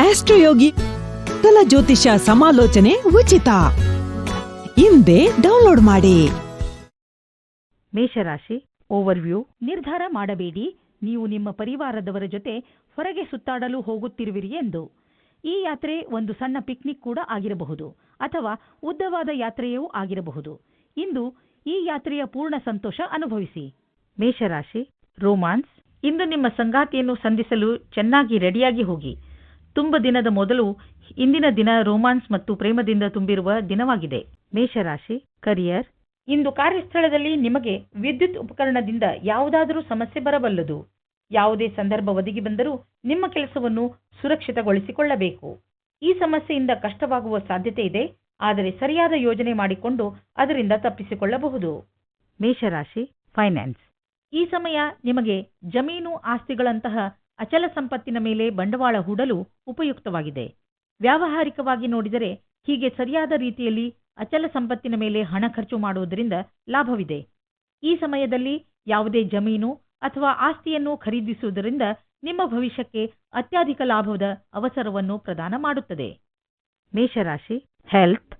ಆಸ್ಟ್ರೋಯೋಗಿ ಕಲ ಜ್ಯೋತಿಷ ಸಮಾಲೋಚನೆ ಉಚಿತ. ಹಿಂದೆ ಡೌನ್ಲೋಡ್ ಮಾಡಿ. ಮೇಷರಾಶಿ, ಓವರ್ವ್ಯೂ, ನಿರ್ಧಾರ ಮಾಡಬೇಡಿ. ನೀವು ನಿಮ್ಮ ಪರಿವಾರದವರ ಜೊತೆ ಹೊರಗೆ ಸುತ್ತಾಡಲು ಹೋಗುತ್ತಿರುವಿರಿ ಎಂದು. ಈ ಯಾತ್ರೆ ಒಂದು ಸಣ್ಣ ಪಿಕ್ನಿಕ್ ಕೂಡ ಆಗಿರಬಹುದು, ಅಥವಾ ಉದ್ದವಾದ ಯಾತ್ರೆಯೂ ಆಗಿರಬಹುದು. ಇಂದು ಈ ಯಾತ್ರೆಯ ಪೂರ್ಣ ಸಂತೋಷ ಅನುಭವಿಸಿ. ಮೇಷರಾಶಿ, ರೋಮಾನ್ಸ್, ಇಂದು ನಿಮ್ಮ ಸಂಗಾತಿಯನ್ನು ಸಂಧಿಸಲು ಚೆನ್ನಾಗಿ ರೆಡಿಯಾಗಿ ಹೋಗಿ. ತುಂಬ ದಿನದ ಮೊದಲು ಇಂದಿನ ದಿನ ರೋಮಾನ್ಸ್ ಮತ್ತು ಪ್ರೇಮದಿಂದ ತುಂಬಿರುವ ದಿನವಾಗಿದೆ. ಮೇಷರಾಶಿ, ಕರಿಯರ್. ಇಂದು ಕಾರ್ಯಸ್ಥಳದಲ್ಲಿ ನಿಮಗೆ ವಿದ್ಯುತ್ ಉಪಕರಣದಿಂದ ಯಾವುದಾದರೂ ಸಮಸ್ಯೆ ಬರಬಲ್ಲದು. ಯಾವುದೇ ಸಂದರ್ಭ ಒದಗಿ ಬಂದರೂ ನಿಮ್ಮ ಕೆಲಸವನ್ನು ಸುರಕ್ಷಿತಗೊಳಿಸಿಕೊಳ್ಳಬೇಕು. ಈ ಸಮಸ್ಯೆಯಿಂದ ಕಷ್ಟವಾಗುವ ಸಾಧ್ಯತೆ ಇದೆ, ಆದರೆ ಸರಿಯಾದ ಯೋಜನೆ ಮಾಡಿಕೊಂಡು ಅದರಿಂದ ತಪ್ಪಿಸಿಕೊಳ್ಳಬಹುದು. ಮೇಷರಾಶಿ, ಫೈನಾನ್ಸ್. ಈ ಸಮಯ ನಿಮಗೆ ಜಮೀನು ಆಸ್ತಿಗಳಂತಹ ಅಚಲ ಸಂಪತ್ತಿನ ಮೇಲೆ ಬಂಡವಾಳ ಹೂಡಲು ಉಪಯುಕ್ತವಾಗಿದೆ. ವ್ಯಾವಹಾರಿಕವಾಗಿ ನೋಡಿದರೆ ಹೀಗೆ ಸರಿಯಾದ ರೀತಿಯಲ್ಲಿ ಅಚಲ ಸಂಪತ್ತಿನ ಮೇಲೆ ಹಣ ಖರ್ಚು ಮಾಡುವುದರಿಂದ ಲಾಭವಿದೆ. ಈ ಸಮಯದಲ್ಲಿ ಯಾವುದೇ ಜಮೀನು ಅಥವಾ ಆಸ್ತಿಯನ್ನು ಖರೀದಿಸುವುದರಿಂದ ನಿಮ್ಮ ಭವಿಷ್ಯಕ್ಕೆ ಅತ್ಯಧಿಕ ಲಾಭದ ಅವಸರವನ್ನು ಪ್ರದಾನ ಮಾಡುತ್ತದೆ. ಮೇಷರಾಶಿ ಹೆಲ್ತ್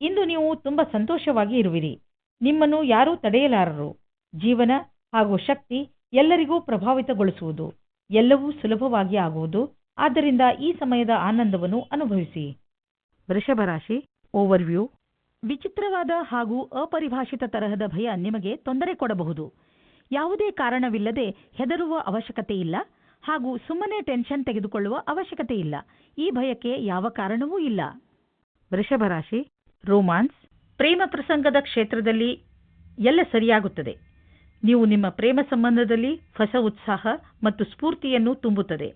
ಇಂದು ನೀವು ತುಂಬಾ ಸಂತೋಷವಾಗಿ ಇರುವಿರಿ. ನಿಮ್ಮನ್ನು ಯಾರೂ ತಡೆಯಲಾರರು. ಜೀವನ ಹಾಗೂ ಶಕ್ತಿ ಎಲ್ಲರಿಗೂ ಪ್ರಭಾವಿತಗೊಳಿಸುವುದು. ಎಲ್ಲವೂ ಸುಲಭವಾಗಿ ಆಗುವುದು. ಆದ್ದರಿಂದ ಈ ಸಮಯದ ಆನಂದವನ್ನು ಅನುಭವಿಸಿ. ವೃಷಭ ರಾಶಿ ಓವರ್ವ್ಯೂ ವಿಚಿತ್ರವಾದ ಹಾಗೂ ಅಪರಿಭಾಷಿತ ತರಹದ ಭಯ ನಿಮಗೆ ತೊಂದರೆ ಕೊಡಬಹುದು. ಯಾವುದೇ ಕಾರಣವಿಲ್ಲದೆ ಹೆದರುವ ಅವಶ್ಯಕತೆ ಇಲ್ಲ ಹಾಗೂ ಸುಮ್ಮನೆ ಟೆನ್ಷನ್ ತೆಗೆದುಕೊಳ್ಳುವ ಅವಶ್ಯಕತೆ ಇಲ್ಲ. ಈ ಭಯಕ್ಕೆ ಯಾವ ಕಾರಣವೂ ಇಲ್ಲ. ವೃಷಭ ರಾಶಿ ರೋಮಾನ್ಸ್ ಪ್ರೇಮ ಪ್ರಸಂಗದ ಕ್ಷೇತ್ರದಲ್ಲಿ ಎಲ್ಲ ಸರಿಯಾಗುತ್ತದೆ. ನೀವು ನಿಮ್ಮ ಪ್ರೇಮ ಸಂಬಂಧದಲ್ಲಿ ಹೊಸ ಉತ್ಸಾಹ ಮತ್ತು ಸ್ಫೂರ್ತಿಯನ್ನು ತುಂಬುತ್ತದೆ.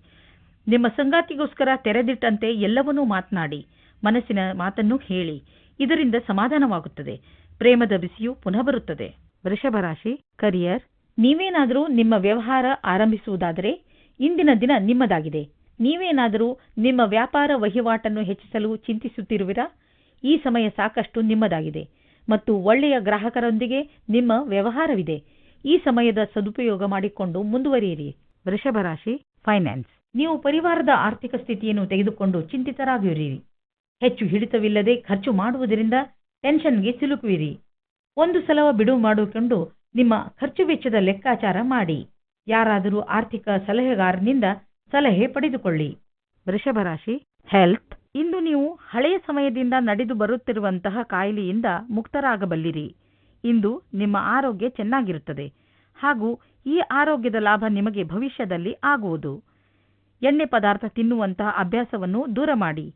ನಿಮ್ಮ ಸಂಗಾತಿಗೋಸ್ಕರ ತೆರೆದಿಟ್ಟಂತೆ ಎಲ್ಲವನ್ನೂ ಮಾತನಾಡಿ ಮನಸ್ಸಿನ ಮಾತನ್ನು ಹೇಳಿ. ಇದರಿಂದ ಸಮಾಧಾನವಾಗುತ್ತದೆ. ಪ್ರೇಮದ ಬಿಸಿಯು ಪುನಃ ಬರುತ್ತದೆ. ವೃಷಭ ರಾಶಿ ಕರಿಯರ್ ನೀವೇನಾದರೂ ನಿಮ್ಮ ವ್ಯವಹಾರ ಆರಂಭಿಸುವುದಾದರೆ ಇಂದಿನ ದಿನ ನಿಮ್ಮದಾಗಿದೆ. ನೀವೇನಾದರೂ ನಿಮ್ಮ ವ್ಯಾಪಾರ ವಹಿವಾಟನ್ನು ಹೆಚ್ಚಿಸಲು ಚಿಂತಿಸುತ್ತಿರುವಿರಾ? ಈ ಸಮಯ ಸಾಕಷ್ಟು ನಿಮ್ಮದಾಗಿದೆ ಮತ್ತು ಒಳ್ಳೆಯ ಗ್ರಾಹಕರೊಂದಿಗೆ ನಿಮ್ಮ ವ್ಯವಹಾರವಿದೆ. ಈ ಸಮಯದ ಸದುಪಯೋಗ ಮಾಡಿಕೊಂಡು ಮುಂದುವರಿಯಿರಿ. ವೃಷಭ ರಾಶಿ ಫೈನಾನ್ಸ್ ನೀವು ಪರಿವಾರದ ಆರ್ಥಿಕ ಸ್ಥಿತಿಯನ್ನು ತೆಗೆದುಕೊಂಡು ಚಿಂತಿತರಾಗಿರಿ ಹೆಚ್ಚು ಹಿಡಿತವಿಲ್ಲದೆ ಖರ್ಚು ಮಾಡುವುದರಿಂದ ಟೆನ್ಷನ್ಗೆ ಸಿಲುಕುವಿರಿ. ಒಂದು ಸಲ ಬಿಡುವು ಮಾಡಿಕೊಂಡು ನಿಮ್ಮ ಖರ್ಚು ವೆಚ್ಚದ ಲೆಕ್ಕಾಚಾರ ಮಾಡಿ. ಯಾರಾದರೂ ಆರ್ಥಿಕ ಸಲಹೆಗಾರನಿಂದ ಸಲಹೆ ಪಡೆದುಕೊಳ್ಳಿ. ವೃಷಭ ರಾಶಿ ಹೆಲ್ತ್ ಇಂದು ನೀವು ಹಳೆಯ ಸಮಯದಿಂದ ನಡೆದು ಬರುತ್ತಿರುವಂತಹ ಕಾಯಿಲೆಯಿಂದ ಮುಕ್ತರಾಗಬಲ್ಲಿರಿ. ಇಂದು ನಿಮ್ಮ ಆರೋಗ್ಯ ಚೆನ್ನಾಗಿರುತ್ತದೆ. ಹಾಗೂ ಈ ಆರೋಗ್ಯದ ಲಾಭ ನಿಮಗೆ ಭವಿಷ್ಯದಲ್ಲಿ ಆಗುವುದು. ಎಣ್ಣೆ ಪದಾರ್ಥ ತಿನ್ನುವಂತಹ ಅಭ್ಯಾಸವನ್ನು ದೂರ ಮಾಡಿ.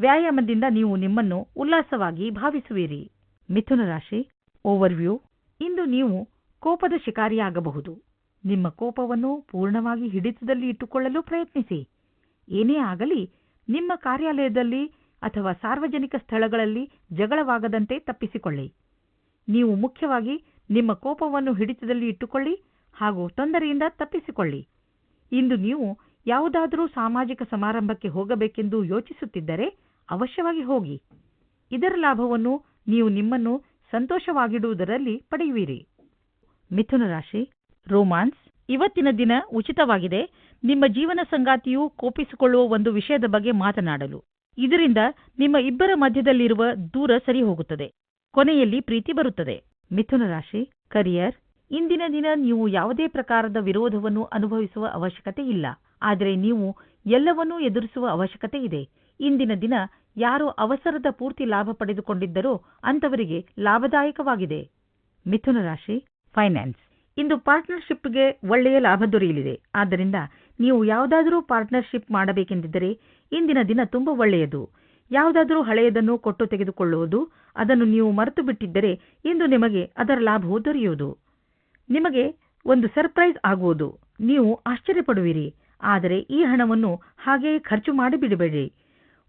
ವ್ಯಾಯಾಮದಿಂದ ನೀವು ನಿಮ್ಮನ್ನು ಉಲ್ಲಾಸವಾಗಿ ಭಾವಿಸುವಿರಿ. ಮಿಥುನ ರಾಶಿ ಓವರ್ವ್ಯೂ ಇಂದು ನೀವು ಕೋಪದ ಶಿಕಾರಿಯಾಗಬಹುದು. ನಿಮ್ಮ ಕೋಪವನ್ನು ಪೂರ್ಣವಾಗಿ ಹಿಡಿತದಲ್ಲಿ ಇಟ್ಟುಕೊಳ್ಳಲು ಪ್ರಯತ್ನಿಸಿ. ಏನೇ ಆಗಲಿ, ನಿಮ್ಮ ಕಾರ್ಯಾಲಯದಲ್ಲಿ ಅಥವಾ ಸಾರ್ವಜನಿಕ ಸ್ಥಳಗಳಲ್ಲಿ ಜಗಳವಾಗದಂತೆ ತಪ್ಪಿಸಿಕೊಳ್ಳಿ. ನೀವು ಮುಖ್ಯವಾಗಿ ನಿಮ್ಮ ಕೋಪವನ್ನು ಹಿಡಿತದಲ್ಲಿ ಇಟ್ಟುಕೊಳ್ಳಿ ಹಾಗೂ ತೊಂದರೆಯಿಂದ ತಪ್ಪಿಸಿಕೊಳ್ಳಿ. ಇಂದು ನೀವು ಯಾವುದಾದರೂ ಸಾಮಾಜಿಕ ಸಮಾರಂಭಕ್ಕೆ ಹೋಗಬೇಕೆಂದು ಯೋಚಿಸುತ್ತಿದ್ದರೆ ಅವಶ್ಯವಾಗಿ ಹೋಗಿ. ಇದರ ಲಾಭವನ್ನು ನೀವು ನಿಮ್ಮನ್ನು ಸಂತೋಷವಾಗಿಡುವುದರಲ್ಲಿ ಪಡೆಯುವಿರಿ. ಮಿಥುನ ರಾಶಿ, ರೋಮಾನ್ಸ್. ಇವತ್ತಿನ ದಿನ ಉಚಿತವಾಗಿದೆ. ನಿಮ್ಮ ಜೀವನ ಸಂಗಾತಿಯು ಕೋಪಿಸಿಕೊಳ್ಳುವ ಒಂದು ವಿಷಯದ ಬಗ್ಗೆ ಮಾತನಾಡಲು. ಇದರಿಂದ ನಿಮ್ಮ ಇಬ್ಬರ ಮಧ್ಯದಲ್ಲಿರುವ ದೂರ ಸರಿ ಹೋಗುತ್ತದೆ ಕೊನೆಯಲ್ಲಿ ಪ್ರೀತಿ ಬರುತ್ತದೆ. ಮಿಥುನ ರಾಶಿ ಕರಿಯರ್ ಇಂದಿನ ದಿನ ನೀವು ಯಾವುದೇ ಪ್ರಕಾರದ ವಿರೋಧವನ್ನು ಅನುಭವಿಸುವ ಅವಶ್ಯಕತೆ ಇಲ್ಲ. ಆದರೆ ನೀವು ಎಲ್ಲವನ್ನೂ ಎದುರಿಸುವ ಅವಶ್ಯಕತೆ ಇದೆ. ಇಂದಿನ ದಿನ ಯಾರು ಅವಸರದ ಪೂರ್ತಿ ಲಾಭ ಪಡೆದುಕೊಂಡಿದ್ದರೋ ಅಂತವರಿಗೆ ಲಾಭದಾಯಕವಾಗಿದೆ. ಮಿಥುನ ರಾಶಿ ಫೈನಾನ್ಸ್ ಇಂದು ಪಾರ್ಟ್ನರ್ಶಿಪ್ಗೆ ಒಳ್ಳೆಯ ಲಾಭ ದೊರೆಯಲಿದೆ. ಆದ್ದರಿಂದ ನೀವು ಯಾವುದಾದರೂ ಪಾರ್ಟ್ನರ್ಶಿಪ್ ಮಾಡಬೇಕೆಂದಿದ್ದರೆ ಇಂದಿನ ದಿನ ತುಂಬಾ ಒಳ್ಳೆಯದು. ಯಾವುದಾದರೂ ಹಳೆಯದನ್ನು ಕೊಟ್ಟು ತೆಗೆದುಕೊಳ್ಳುವುದು, ಅದನ್ನು ನೀವು ಮರೆತು ಬಿಟ್ಟಿದ್ದರೆ ಇಂದು ನಿಮಗೆ ಅದರ ಲಾಭವು ದೊರೆಯುವುದು. ನಿಮಗೆ ಒಂದು ಸರ್ಪ್ರೈಸ್ ಆಗುವುದು. ನೀವು ಆಶ್ಚರ್ಯಪಡುವಿರಿ. ಆದರೆ ಈ ಹಣವನ್ನು ಹಾಗೆಯೇ ಖರ್ಚು ಮಾಡಿಬಿಡಬೇಡಿ.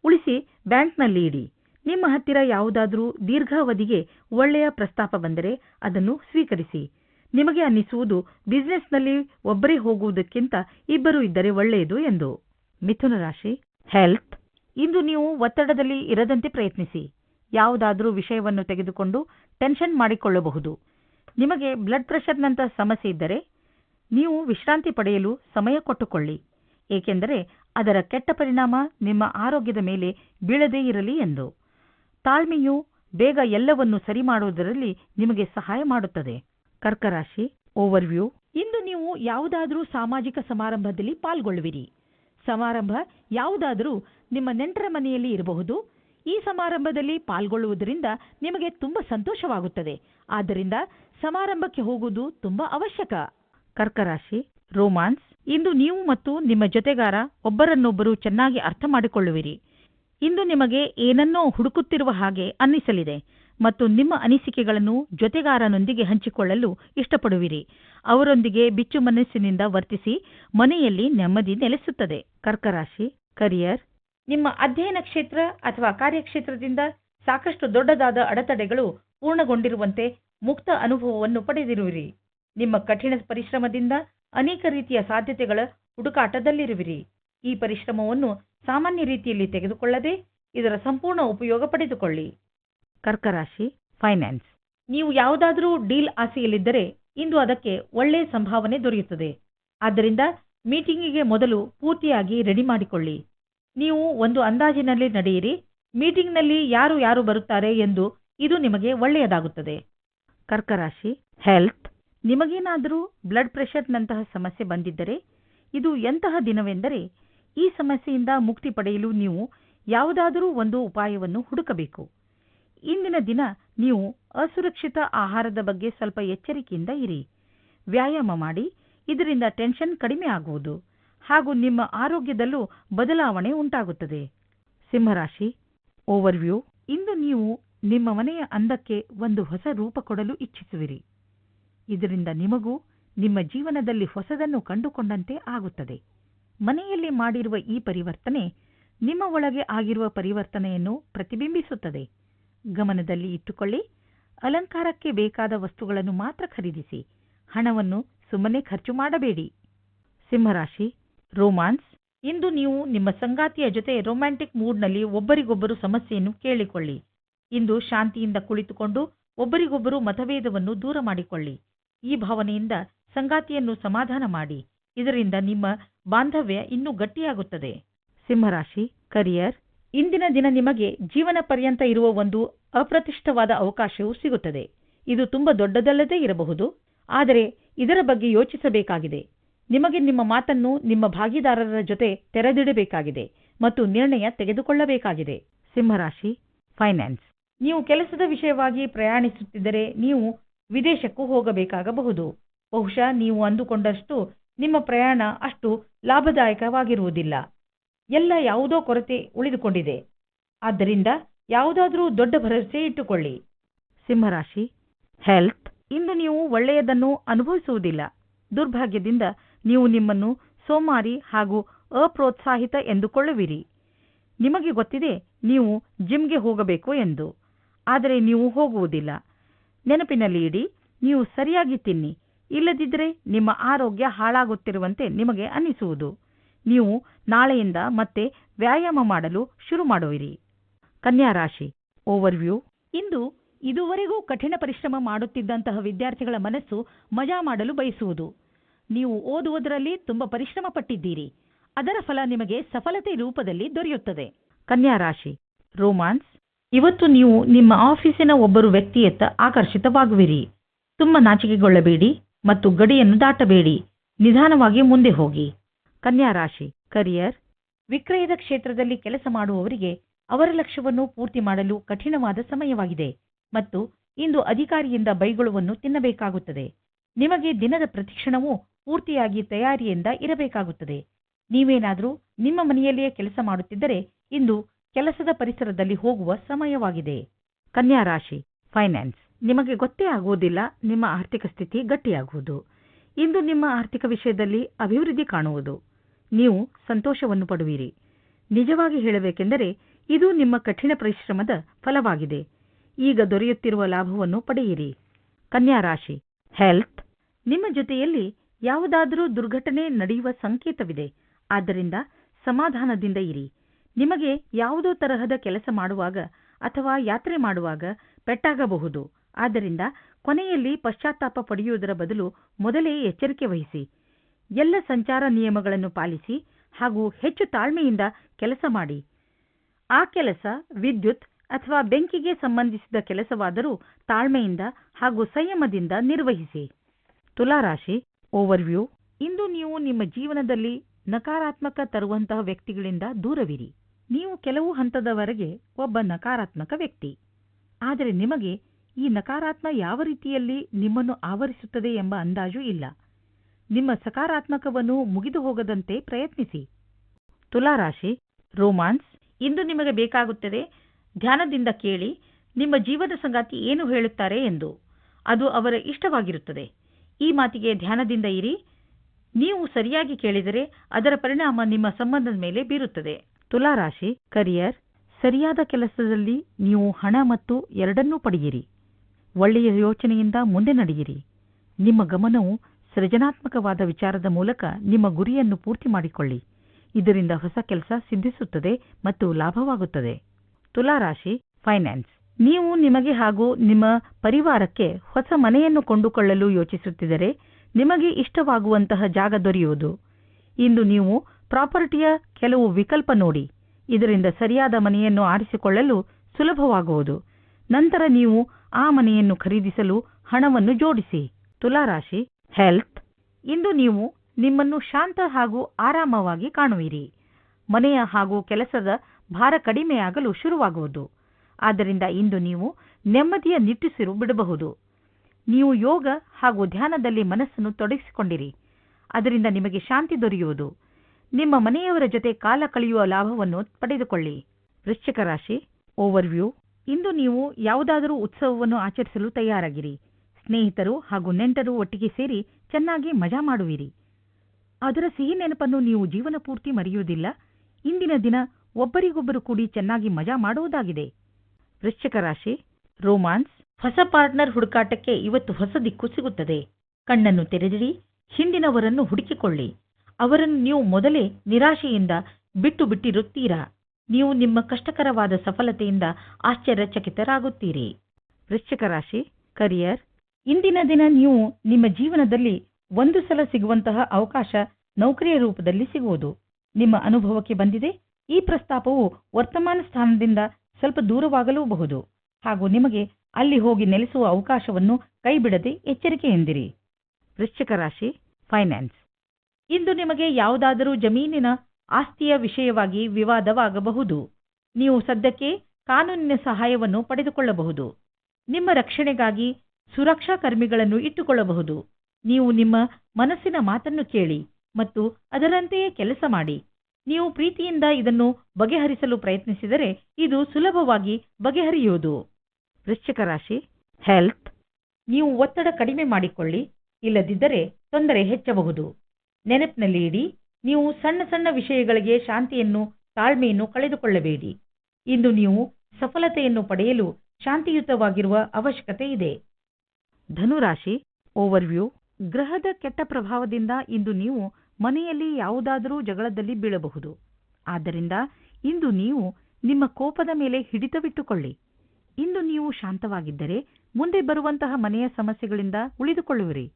ಉಳಿಸಿ ಬ್ಯಾಂಕ್ನಲ್ಲಿ ಇಡಿ. ನಿಮ್ಮ ಹತ್ತಿರ ಯಾವುದಾದರೂ ದೀರ್ಘಾವಧಿಗೆ ಒಳ್ಳೆಯ ಪ್ರಸ್ತಾಪ ಬಂದರೆ ಅದನ್ನು ಸ್ವೀಕರಿಸಿ. ನಿಮಗೆ ಅನ್ನಿಸುವುದು ಬಿಸಿನೆಸ್ನಲ್ಲಿ ಒಬ್ಬರೇ ಹೋಗುವುದಕ್ಕಿಂತ ಇಬ್ಬರು ಇದ್ದರೆ ಒಳ್ಳೆಯದು ಎಂದು. ಮಿಥುನ ರಾಶಿ, ಹೆಲ್ತ್. ಇಂದು ನೀವು ಒತ್ತಡದಲ್ಲಿ ಇರದಂತೆ ಪ್ರಯತ್ನಿಸಿ. ಯಾವುದಾದರೂ ವಿಷಯವನ್ನು ತೆಗೆದುಕೊಂಡು ಟೆನ್ಷನ್ ಮಾಡಿಕೊಳ್ಳಬಹುದು. ನಿಮಗೆ ಬ್ಲಡ್ ಪ್ರೆಷರ್ನಂತಹ ಸಮಸ್ಯೆ ಇದ್ದರೆ ನೀವು ವಿಶ್ರಾಂತಿ ಪಡೆಯಲು ಸಮಯ ಕೊಟ್ಟುಕೊಳ್ಳಿ. ಏಕೆಂದರೆ ಅದರ ಕೆಟ್ಟ ಪರಿಣಾಮ ನಿಮ್ಮ ಆರೋಗ್ಯದ ಮೇಲೆ ಬೀಳದೇ ಇರಲಿ ಎಂದು. ತಾಳ್ಮೆಯು ಬೇಗ ಎಲ್ಲವನ್ನು ಸರಿ ಮಾಡುವುದರಲ್ಲಿ ನಿಮಗೆ ಸಹಾಯ ಮಾಡುತ್ತದೆ. ಕರ್ಕರಾಶಿ, ಓವರ್ವ್ಯೂ. ಇಂದು ನೀವು ಯಾವುದಾದರೂ ಸಾಮಾಜಿಕ ಸಮಾರಂಭದಲ್ಲಿ ಪಾಲ್ಗೊಳ್ಳುವಿರಿ. ಸಮಾರಂಭ ಯಾವುದಾದರೂ ನಿಮ್ಮ ನೆಂಟರ ಮನೆಯಲ್ಲಿ ಇರಬಹುದು. ಈ ಸಮಾರಂಭದಲ್ಲಿ ಪಾಲ್ಗೊಳ್ಳುವುದರಿಂದ ನಿಮಗೆ ತುಂಬಾ ಸಂತೋಷವಾಗುತ್ತದೆ. ಆದ್ದರಿಂದ ಸಮಾರಂಭಕ್ಕೆ ಹೋಗುವುದು ತುಂಬಾ ಅವಶ್ಯಕ. ಕರ್ಕರಾಶಿ, ರೋಮಾನ್ಸ್, ಇಂದು ನೀವು ಮತ್ತು ನಿಮ್ಮ ಜೊತೆಗಾರ ಒಬ್ಬರನ್ನೊಬ್ಬರು ಚೆನ್ನಾಗಿ ಅರ್ಥ ಮಾಡಿಕೊಳ್ಳುವಿರಿ. ಇಂದು ನಿಮಗೆ ಏನನ್ನೋ ಹುಡುಕುತ್ತಿರುವ ಹಾಗೆ ಅನ್ನಿಸಲಿದೆ. ಮತ್ತು ನಿಮ್ಮ ಅನಿಸಿಕೆಗಳನ್ನು ಜೊತೆಗಾರನೊಂದಿಗೆ ಹಂಚಿಕೊಳ್ಳಲು ಇಷ್ಟಪಡುವಿರಿ. ಅವರೊಂದಿಗೆ ಬಿಚ್ಚು ಮನಸ್ಸಿನಿಂದ ವರ್ತಿಸಿ ಮನೆಯಲ್ಲಿ ನೆಮ್ಮದಿ ನೆಲೆಸುತ್ತದೆ. ಕರ್ಕರಾಶಿ, ಕರಿಯರ್, ನಿಮ್ಮ ಅಧ್ಯಯನ ಕ್ಷೇತ್ರ ಅಥವಾ ಕಾರ್ಯಕ್ಷೇತ್ರದಿಂದ ಸಾಕಷ್ಟು ದೊಡ್ಡದಾದ ಅಡೆತಡೆಗಳು ಪೂರ್ಣಗೊಂಡಿರುವಂತೆ ಮುಕ್ತ ಅನುಭವವನ್ನು ಪಡೆದಿರುವಿರಿ. ನಿಮ್ಮ ಕಠಿಣ ಪರಿಶ್ರಮದಿಂದ ಅನೇಕ ರೀತಿಯ ಸಾಧ್ಯತೆಗಳ ಹುಡುಕಾಟದಲ್ಲಿರುವಿರಿ. ಈ ಪರಿಶ್ರಮವನ್ನು ಸಾಮಾನ್ಯ ರೀತಿಯಲ್ಲಿ ತೆಗೆದುಕೊಳ್ಳದೆ ಇದರ ಸಂಪೂರ್ಣ ಉಪಯೋಗ ಪಡೆದುಕೊಳ್ಳಿ. ಕರ್ಕರಾಶಿ ಫೈನಾನ್ಸ್ ನೀವು ಯಾವುದಾದರೂ ಡೀಲ್ ಆಸೆಯಲ್ಲಿದ್ದರೆ ಇಂದು ಅದಕ್ಕೆ ಒಳ್ಳೆಯ ಸಂಭಾವನೆ ದೊರೆಯುತ್ತದೆ. ಆದ್ದರಿಂದ ಮೀಟಿಂಗಿಗೆ ಮೊದಲು ಪೂರ್ತಿಯಾಗಿ ರೆಡಿ ಮಾಡಿಕೊಳ್ಳಿ. ನೀವು ಒಂದು ಅಂದಾಜಿನಲ್ಲಿ ನಡೆಯಿರಿ. ಮೀಟಿಂಗ್ನಲ್ಲಿ ಯಾರು ಯಾರು ಬರುತ್ತಾರೆ ಎಂದು ಇದು ನಿಮಗೆ ಒಳ್ಳೆಯದಾಗುತ್ತದೆ. ಕರ್ಕರಾಶಿ ಹೆಲ್ತ್ ನಿಮಗೇನಾದರೂ ಬ್ಲಡ್ ಪ್ರೆಷರ್ನಂತಹ ಸಮಸ್ಯೆ ಬಂದಿದ್ದರೆ, ಇದು ಎಂತಹ ದಿನವೆಂದರೆ ಈ ಸಮಸ್ಯೆಯಿಂದ ಮುಕ್ತಿ ಪಡೆಯಲು ನೀವು ಯಾವುದಾದರೂ ಒಂದು ಉಪಾಯವನ್ನು ಹುಡುಕಬೇಕು. ಇಂದಿನ ದಿನ ನೀವು ಅಸುರಕ್ಷಿತ ಆಹಾರದ ಬಗ್ಗೆ ಸ್ವಲ್ಪ ಎಚ್ಚರಿಕೆಯಿಂದ ಇರಿ. ವ್ಯಾಯಾಮ ಮಾಡಿ, ಇದರಿಂದ ಟೆನ್ಷನ್ ಕಡಿಮೆ ಆಗುವುದು ಹಾಗೂ ನಿಮ್ಮ ಆರೋಗ್ಯದಲ್ಲೂ ಬದಲಾವಣೆ ಉಂಟಾಗುತ್ತದೆ. ಸಿಂಹರಾಶಿ, ಓವರ್ವ್ಯೂ, ಇಂದು ನೀವು ನಿಮ್ಮ ಮನೆಯ ಅಂದಕ್ಕೆ ಒಂದು ಹೊಸ ರೂಪ ಕೊಡಲು ಇಚ್ಛಿಸುವಿರಿ. ಇದರಿಂದ ನಿಮಗೂ ನಿಮ್ಮ ಜೀವನದಲ್ಲಿ ಹೊಸದನ್ನು ಕಂಡುಕೊಂಡಂತೆ ಆಗುತ್ತದೆ. ಮನೆಯಲ್ಲಿ ಮಾಡಿರುವ ಈ ಪರಿವರ್ತನೆ ನಿಮ್ಮ ಒಳಗೆ ಆಗಿರುವ ಪರಿವರ್ತನೆಯನ್ನು ಪ್ರತಿಬಿಂಬಿಸುತ್ತದೆ. ಗಮನದಲ್ಲಿ ಇಟ್ಟುಕೊಳ್ಳಿ. ಅಲಂಕಾರಕ್ಕೆ ಬೇಕಾದ ವಸ್ತುಗಳನ್ನು ಮಾತ್ರ ಖರೀದಿಸಿ. ಹಣವನ್ನು ಸುಮ್ಮನೆ ಖರ್ಚು ಮಾಡಬೇಡಿ. ಸಿಂಹರಾಶಿ, ರೋಮಾನ್ಸ್. ಇಂದು ನೀವು ನಿಮ್ಮ ಸಂಗಾತಿಯ ಜೊತೆ ರೊಮ್ಯಾಂಟಿಕ್ ಮೂಡ್ನಲ್ಲಿ ಒಬ್ಬರಿಗೊಬ್ಬರು ಸಮಸ್ಯೆಯನ್ನು ಕೇಳಿಕೊಳ್ಳಿ. ಇಂದು ಶಾಂತಿಯಿಂದ ಕುಳಿತುಕೊಂಡು ಒಬ್ಬರಿಗೊಬ್ಬರು ಮತಭೇದವನ್ನು ದೂರ ಮಾಡಿಕೊಳ್ಳಿ. ಈ ಭಾವನೆಯಿಂದ ಸಂಗಾತಿಯನ್ನು ಸಮಾಧಾನ ಮಾಡಿ. ಇದರಿಂದ ನಿಮ್ಮ ಬಾಂಧವ್ಯ ಇನ್ನೂ ಗಟ್ಟಿಯಾಗುತ್ತದೆ. ಸಿಂಹರಾಶಿ ಕರಿಯರ್ ಇಂದಿನ ದಿನ ನಿಮಗೆ ಜೀವನ ಪರ್ಯಂತ ಇರುವ ಒಂದು ಅಪ್ರತಿಷ್ಠವಾದ ಅವಕಾಶವೂ ಸಿಗುತ್ತದೆ. ಇದು ತುಂಬಾ ದೊಡ್ಡದಲ್ಲದೇ ಇರಬಹುದು. ಆದರೆ ಇದರ ಬಗ್ಗೆ ಯೋಚಿಸಬೇಕಾಗಿದೆ. ನಿಮಗೆ ನಿಮ್ಮ ಮಾತನ್ನು ನಿಮ್ಮ ಭಾಗಿದಾರರ ಜೊತೆ ತೆರೆದಿಡಬೇಕಾಗಿದೆ ಮತ್ತು ನಿರ್ಣಯ ತೆಗೆದುಕೊಳ್ಳಬೇಕಾಗಿದೆ. ಸಿಂಹರಾಶಿ, ಫೈನಾನ್ಸ್. ನೀವು ಕೆಲಸದ ವಿಷಯವಾಗಿ ಪ್ರಯಾಣಿಸುತ್ತಿದ್ದರೆ ನೀವು ವಿದೇಶಕ್ಕೂ ಹೋಗಬೇಕಾಗಬಹುದು. ಬಹುಶಃ ನೀವು ಅಂದುಕೊಂಡಷ್ಟು ನಿಮ್ಮ ಪ್ರಯಾಣ ಅಷ್ಟು ಲಾಭದಾಯಕವಾಗಿರುವುದಿಲ್ಲ. ಎಲ್ಲ ಯಾವುದೋ ಕೊರತೆ ಉಳಿದುಕೊಂಡಿದೆ. ಆದ್ದರಿಂದ ಯಾವುದಾದರೂ ದೊಡ್ಡ ಭರವಸೆ ಇಟ್ಟುಕೊಳ್ಳಿ. ಸಿಂಹರಾಶಿ ಹೆಲ್ತ್ ಇಂದು ನೀವು ಒಳ್ಳೆಯದನ್ನು ಅನುಭವಿಸುವುದಿಲ್ಲ. ದುರ್ಭಾಗ್ಯದಿಂದ ನೀವು ನಿಮ್ಮನ್ನು ಸೋಮಾರಿ ಹಾಗೂ ಅಪ್ರೋತ್ಸಾಹಿತ ಎಂದುಕೊಳ್ಳುವಿರಿ. ನಿಮಗೆ ಗೊತ್ತಿದೆ, ನೀವು ಜಿಮ್ಗೆ ಹೋಗಬೇಕು ಎಂದು. ಆದರೆ ನೀವು ಹೋಗುವುದಿಲ್ಲ. ನೆನಪಿನಲ್ಲಿ ಇಡಿ, ನೀವು ಸರಿಯಾಗಿ ತಿನ್ನಿ. ಇಲ್ಲದಿದ್ದರೆ ನಿಮ್ಮ ಆರೋಗ್ಯ ಹಾಳಾಗುತ್ತಿರುವಂತೆ ನಿಮಗೆ ಅನ್ನಿಸುವುದು. ನೀವು ನಾಳೆಯಿಂದ ಮತ್ತೆ ವ್ಯಾಯಾಮ ಮಾಡಲು ಶುರು ಮಾಡುವಿರಿ. ಕನ್ಯಾ ರಾಶಿ ಓವರ್ವ್ಯೂ ಇಂದು ಇದುವರೆಗೂ ಕಠಿಣ ಪರಿಶ್ರಮ ಮಾಡುತ್ತಿದ್ದಂತಹ ವಿದ್ಯಾರ್ಥಿಗಳ ಮನಸ್ಸು ಮಜಾ ಮಾಡಲು ಬಯಸುವುದು. ನೀವು ಓದುವುದರಲ್ಲಿ ತುಂಬ ಪರಿಶ್ರಮ ಪಟ್ಟಿದ್ದೀರಿ. ಅದರ ಫಲ ನಿಮಗೆ ಸಫಲತೆ ರೂಪದಲ್ಲಿ ದೊರೆಯುತ್ತದೆ. ಕನ್ಯಾ ರಾಶಿ ರೋಮಾನ್ಸ್ ಇವತ್ತು ನೀವು ನಿಮ್ಮ ಆಫೀಸಿನ ಒಬ್ಬರು ವ್ಯಕ್ತಿಯತ್ತ ಆಕರ್ಷಿತವಾಗುವಿರಿ. ತುಂಬ ನಾಚಿಕೆಗೊಳ್ಳಬೇಡಿ ಮತ್ತು ಗಡಿಯನ್ನು ದಾಟಬೇಡಿ. ನಿಧಾನವಾಗಿ ಮುಂದೆ ಹೋಗಿ. ಕನ್ಯಾ ರಾಶಿ ಕರಿಯರ್ ವಿಕ್ರಯದ ಕ್ಷೇತ್ರದಲ್ಲಿ ಕೆಲಸ ಮಾಡುವವರಿಗೆ ಅವರ ಲಕ್ಷ್ಯವನ್ನು ಪೂರ್ತಿ ಮಾಡಲು ಕಠಿಣವಾದ ಸಮಯವಾಗಿದೆ ಮತ್ತು ಇಂದು ಅಧಿಕಾರಿಯಿಂದ ಬೈಗುಳವನ್ನು ತಿನ್ನಬೇಕಾಗುತ್ತದೆ. ನಿಮಗೆ ದಿನದ ಪ್ರತಿಕ್ಷಣವೂ ಪೂರ್ತಿಯಾಗಿ ತಯಾರಿಯಿಂದ ಇರಬೇಕಾಗುತ್ತದೆ. ನೀವೇನಾದರೂ ನಿಮ್ಮ ಮನೆಯಲ್ಲಿಯೇ ಕೆಲಸ ಮಾಡುತ್ತಿದ್ದರೆ ಇಂದು ಕೆಲಸದ ಪರಿಸರದಲ್ಲಿ ಹೋಗುವ ಸಮಯವಾಗಿದೆ. ಕನ್ಯಾ ರಾಶಿ ಫೈನಾನ್ಸ್ ನಿಮಗೆ ಗೊತ್ತೇ ಆಗುವುದಿಲ್ಲ, ನಿಮ್ಮ ಆರ್ಥಿಕ ಸ್ಥಿತಿ ಗಟ್ಟಿಯಾಗುವುದು. ಇಂದು ನಿಮ್ಮ ಆರ್ಥಿಕ ವಿಷಯದಲ್ಲಿ ಅಭಿವೃದ್ಧಿ ಕಾಣುವುದು. ನೀವು ಸಂತೋಷವನ್ನು ಪಡುವಿರಿ. ನಿಜವಾಗಿ ಹೇಳಬೇಕೆಂದರೆ ಇದು ನಿಮ್ಮ ಕಠಿಣ ಪರಿಶ್ರಮದ ಫಲವಾಗಿದೆ. ಈಗ ದೊರೆಯುತ್ತಿರುವ ಲಾಭವನ್ನು ಪಡೆಯಿರಿ. ಕನ್ಯಾ ರಾಶಿ ಹೆಲ್ತ್ ನಿಮ್ಮ ಜೊತೆಯಲ್ಲಿ ಯಾವುದಾದರೂ ದುರ್ಘಟನೆ ನಡೆಯುವ ಸಂಕೇತವಿದೆ. ಆದ್ದರಿಂದ ಸಮಾಧಾನದಿಂದ ಇರಿ. ನಿಮಗೆ ಯಾವುದೋ ತರಹದ ಕೆಲಸ ಮಾಡುವಾಗ ಅಥವಾ ಯಾತ್ರೆ ಮಾಡುವಾಗ ಪೆಟ್ಟಾಗಬಹುದು. ಆದ್ದರಿಂದ ಕೊನೆಯಲ್ಲಿ ಪಶ್ಚಾತ್ತಾಪ ಪಡೆಯುವುದರ ಬದಲು ಮೊದಲೇ ಎಚ್ಚರಿಕೆ ವಹಿಸಿ. ಎಲ್ಲ ಸಂಚಾರ ನಿಯಮಗಳನ್ನು ಪಾಲಿಸಿ ಹಾಗೂ ಹೆಚ್ಚು ತಾಳ್ಮೆಯಿಂದ ಕೆಲಸ ಮಾಡಿ. ಆ ಕೆಲಸ ವಿದ್ಯುತ್ ಅಥವಾ ಬೆಂಕಿಗೆ ಸಂಬಂಧಿಸಿದ ಕೆಲಸವಾದರೂ ತಾಳ್ಮೆಯಿಂದ ಹಾಗೂ ಸಂಯಮದಿಂದ ನಿರ್ವಹಿಸಿ. ತುಲಾರಾಶಿ, ಓವರ್ವ್ಯೂ. ಇಂದು ನೀವು ನಿಮ್ಮ ಜೀವನದಲ್ಲಿ ನಕಾರಾತ್ಮಕ ತರುವಂತಹ ವ್ಯಕ್ತಿಗಳಿಂದ ದೂರವಿರಿ. ನೀವು ಕೆಲವು ಹಂತದವರೆಗೆ ಒಬ್ಬ ನಕಾರಾತ್ಮಕ ವ್ಯಕ್ತಿ. ಆದರೆ ನಿಮಗೆ ಈ ನಕಾರಾತ್ಮ ಯಾವ ರೀತಿಯಲ್ಲಿ ನಿಮ್ಮನ್ನು ಆವರಿಸುತ್ತದೆ ಎಂಬ ಅಂದಾಜು ಇಲ್ಲ. ನಿಮ್ಮ ಸಕಾರಾತ್ಮಕವನ್ನು ಮುಗಿದು ಹೋಗದಂತೆ ಪ್ರಯತ್ನಿಸಿ. ತುಲಾರಾಶಿ ರೋಮಾನ್ಸ್, ಇಂದು ನಿಮಗೆ ಬೇಕಾಗುತ್ತದೆ ಧ್ಯಾನದಿಂದ ಕೇಳಿ ನಿಮ್ಮ ಜೀವನ ಸಂಗಾತಿ ಏನು ಹೇಳುತ್ತಾರೆ ಎಂದು. ಅದು ಅವರ ಇಷ್ಟವಾಗಿರುತ್ತದೆ. ಈ ಮಾತಿಗೆ ಧ್ಯಾನದಿಂದ ಇರಿ. ನೀವು ಸರಿಯಾಗಿ ಕೇಳಿದರೆ ಅದರ ಪರಿಣಾಮ ನಿಮ್ಮ ಸಂಬಂಧದ ಮೇಲೆ ಬೀರುತ್ತದೆ. ತುಲಾರಾಶಿ ಕರಿಯರ್, ಸರಿಯಾದ ಕೆಲಸದಲ್ಲಿ ನೀವು ಹಣ ಮತ್ತು ಎರಡನ್ನೂ ಪಡೆಯಿರಿ. ಒಳ್ಳೆಯ ಯೋಚನೆಯಿಂದ ಮುಂದೆ ನಡೆಯಿರಿ. ನಿಮ್ಮ ಗಮನವು ಸೃಜನಾತ್ಮಕವಾದ ವಿಚಾರದ ಮೂಲಕ ನಿಮ್ಮ ಗುರಿಯನ್ನು ಪೂರ್ತಿ ಮಾಡಿಕೊಳ್ಳಿ. ಇದರಿಂದ ಹೊಸ ಕೆಲಸ ಸಿದ್ಧಿಸುತ್ತದೆ ಮತ್ತು ಲಾಭವಾಗುತ್ತದೆ. ತುಲಾರಾಶಿ, ಫೈನಾನ್ಸ್. ನೀವು ನಿಮಗೆ ಹಾಗೂ ನಿಮ್ಮ ಪರಿವಾರಕ್ಕೆ ಹೊಸ ಮನೆಯನ್ನು ಕೊಂಡುಕೊಳ್ಳಲು ಯೋಚಿಸುತ್ತಿದ್ದರೆ ನಿಮಗೆ ಇಷ್ಟವಾಗುವಂತಹ ಜಾಗ ದೊರೆಯುವುದು. ಇಂದು ನೀವು ಪ್ರಾಪರ್ಟಿಯ ಕೆಲವು ವಿಕಲ್ಪ ನೋಡಿ. ಇದರಿಂದ ಸರಿಯಾದ ಮನೆಯನ್ನು ಆರಿಸಿಕೊಳ್ಳಲು ಸುಲಭವಾಗುವುದು. ನಂತರ ನೀವು ಆ ಮನೆಯನ್ನು ಖರೀದಿಸಲು ಹಣವನ್ನು ಜೋಡಿಸಿ. ತುಲಾರಾಶಿ ಹೆಲ್ತ್. ಇಂದು ನೀವು ನಿಮ್ಮನ್ನು ಶಾಂತ ಹಾಗೂ ಆರಾಮವಾಗಿ ಕಾಣುವಿರಿ. ಮನೆಯ ಹಾಗೂ ಕೆಲಸದ ಭಾರ ಕಡಿಮೆಯಾಗಲು ಶುರುವಾಗುವುದು. ಆದ್ದರಿಂದ ಇಂದು ನೀವು ನೆಮ್ಮದಿಯ ನಿಟ್ಟುಸಿರು ಬಿಡಬಹುದು. ನೀವು ಯೋಗ ಹಾಗೂ ಧ್ಯಾನದಲ್ಲಿ ಮನಸ್ಸನ್ನು ತೊಡಗಿಸಿಕೊಂಡಿರಿ. ಅದರಿಂದ ನಿಮಗೆ ಶಾಂತಿ ದೊರೆಯುವುದು. ನಿಮ್ಮ ಮನೆಯವರ ಜೊತೆ ಕಾಲ ಕಳೆಯುವ ಲಾಭವನ್ನು ಪಡೆದುಕೊಳ್ಳಿ. ವೃಶ್ಚಿಕ ರಾಶಿ ಓವರ್ವ್ಯೂ ಇಂದು ನೀವು ಯಾವುದಾದರೂ ಉತ್ಸವವನ್ನು ಆಚರಿಸಲು ತಯಾರಾಗಿರಿ. ಸ್ನೇಹಿತರು ಹಾಗೂ ನೆಂಟರು ಒಟ್ಟಿಗೆ ಸೇರಿ ಚೆನ್ನಾಗಿ ಮಜಾ ಮಾಡುವಿರಿ. ಅದರ ಸಿಹಿ ನೆನಪನ್ನು ನೀವು ಜೀವನ ಪೂರ್ತಿ ಮರೆಯುವುದಿಲ್ಲ. ಇಂದಿನ ದಿನ ಒಬ್ಬರಿಗೊಬ್ಬರು ಕೂಡಿ ಚೆನ್ನಾಗಿ ಮಜಾ ಮಾಡುವುದಾಗಿದೆ. ವೃಶ್ಚಿಕ ರಾಶಿ, ರೋಮಾನ್ಸ್, ಹೊಸ ಪಾರ್ಟ್ನರ್ ಹುಡುಕಾಟಕ್ಕೆ ಇವತ್ತು ಹೊಸ ದಿಕ್ಕು ಸಿಗುತ್ತದೆ. ಕಣ್ಣನ್ನು ತೆರೆದಿಡಿ, ಹಿಂದಿನವರನ್ನು ಹುಡುಕಿಕೊಳ್ಳಿ. ಅವರನ್ನು ನೀವು ಮೊದಲೇ ನಿರಾಶೆಯಿಂದ ಬಿಟ್ಟು ಬಿಟ್ಟಿರುತ್ತೀರಾ? ನೀವು ನಿಮ್ಮ ಕಷ್ಟಕರವಾದ ಸಫಲತೆಯಿಂದ ಆಶ್ಚರ್ಯಚಕಿತರಾಗುತ್ತೀರಿ. ವೃಶ್ಚಿಕ ರಾಶಿ, ಕರಿಯರ್ ಇಂದಿನ ದಿನ ನೀವು ನಿಮ್ಮ ಜೀವನದಲ್ಲಿ ಒಂದು ಸಲ ಸಿಗುವಂತಹ ಅವಕಾಶ ನೌಕರಿಯ ರೂಪದಲ್ಲಿ ಸಿಗುವುದು. ನಿಮ್ಮ ಅನುಭವಕ್ಕೆ ಬಂದಿದೆ. ಈ ಪ್ರಸ್ತಾಪವು ವರ್ತಮಾನ ಸ್ಥಾನದಿಂದ ಸ್ವಲ್ಪ ದೂರವಾಗಲೂಬಹುದು. ಹಾಗೂ ನಿಮಗೆ ಅಲ್ಲಿ ಹೋಗಿ ನೆಲೆಸುವ ಅವಕಾಶವನ್ನು ಕೈಬಿಡದೆ ಎಚ್ಚರಿಕೆಯಿಂದಿರಿ ವೃಶ್ಚಿಕ ರಾಶಿ ಫೈನಾನ್ಸ್ ಇಂದು ನಿಮಗೆ ಯಾವುದಾದರೂ ಜಮೀನಿನ ಆಸ್ತಿಯ ವಿಷಯವಾಗಿ ವಿವಾದವಾಗಬಹುದು. ನೀವು ಸದ್ಯಕ್ಕೆ ಕಾನೂನಿನ ಸಹಾಯವನ್ನು ಪಡೆದುಕೊಳ್ಳಬಹುದು. ನಿಮ್ಮ ರಕ್ಷಣೆಗಾಗಿ ಸುರಕ್ಷಾ ಕರ್ಮಿಗಳನ್ನು ಇಟ್ಟುಕೊಳ್ಳಬಹುದು. ನೀವು ನಿಮ್ಮ ಮನಸ್ಸಿನ ಮಾತನ್ನು ಕೇಳಿ ಮತ್ತು ಅದರಂತೆಯೇ ಕೆಲಸ ಮಾಡಿ. ನೀವು ಪ್ರೀತಿಯಿಂದ ಇದನ್ನು ಬಗೆಹರಿಸಲು ಪ್ರಯತ್ನಿಸಿದರೆ ಇದು ಸುಲಭವಾಗಿ ಬಗೆಹರಿಯುವುದು. ವೃಶ್ಚಿಕ ರಾಶಿ ಹೆಲ್ತ್ ನೀವು ಒತ್ತಡ ಕಡಿಮೆ ಮಾಡಿಕೊಳ್ಳಿ, ಇಲ್ಲದಿದ್ದರೆ ತೊಂದರೆ ಹೆಚ್ಚಬಹುದು. ನೆನಪಿನಲ್ಲಿ ಇಡಿ, ನೀವು ಸಣ್ಣ ಸಣ್ಣ ವಿಷಯಗಳಿಗೆ ಶಾಂತಿಯನ್ನು, ತಾಳ್ಮೆಯನ್ನು ಕಳೆದುಕೊಳ್ಳಬೇಡಿ. ಇಂದು ನೀವು ಸಫಲತೆಯನ್ನು ಪಡೆಯಲು ಶಾಂತಿಯುತವಾಗಿರುವ ಅವಶ್ಯಕತೆ ಇದೆ. ಧನುರಾಶಿ ಓವರ್ವ್ಯೂ ಗ್ರಹದ ಕೆಟ್ಟ ಪ್ರಭಾವದಿಂದ ಇಂದು ನೀವು ಮನೆಯಲ್ಲಿ ಯಾವುದಾದರೂ ಜಗಳದಲ್ಲಿ ಬೀಳಬಹುದು. ಆದ್ದರಿಂದ ಇಂದು ನೀವು ನಿಮ್ಮ ಕೋಪದ ಮೇಲೆ ಹಿಡಿತವಿಟ್ಟುಕೊಳ್ಳಿ. ಇಂದು ನೀವು ಶಾಂತವಾಗಿದ್ದರೆ ಮುಂದೆ ಬರುವಂತಹ ಮನೆಯ ಸಮಸ್ಯೆಗಳಿಂದ ಉಳಿದುಕೊಳ್ಳುವಿರಿ.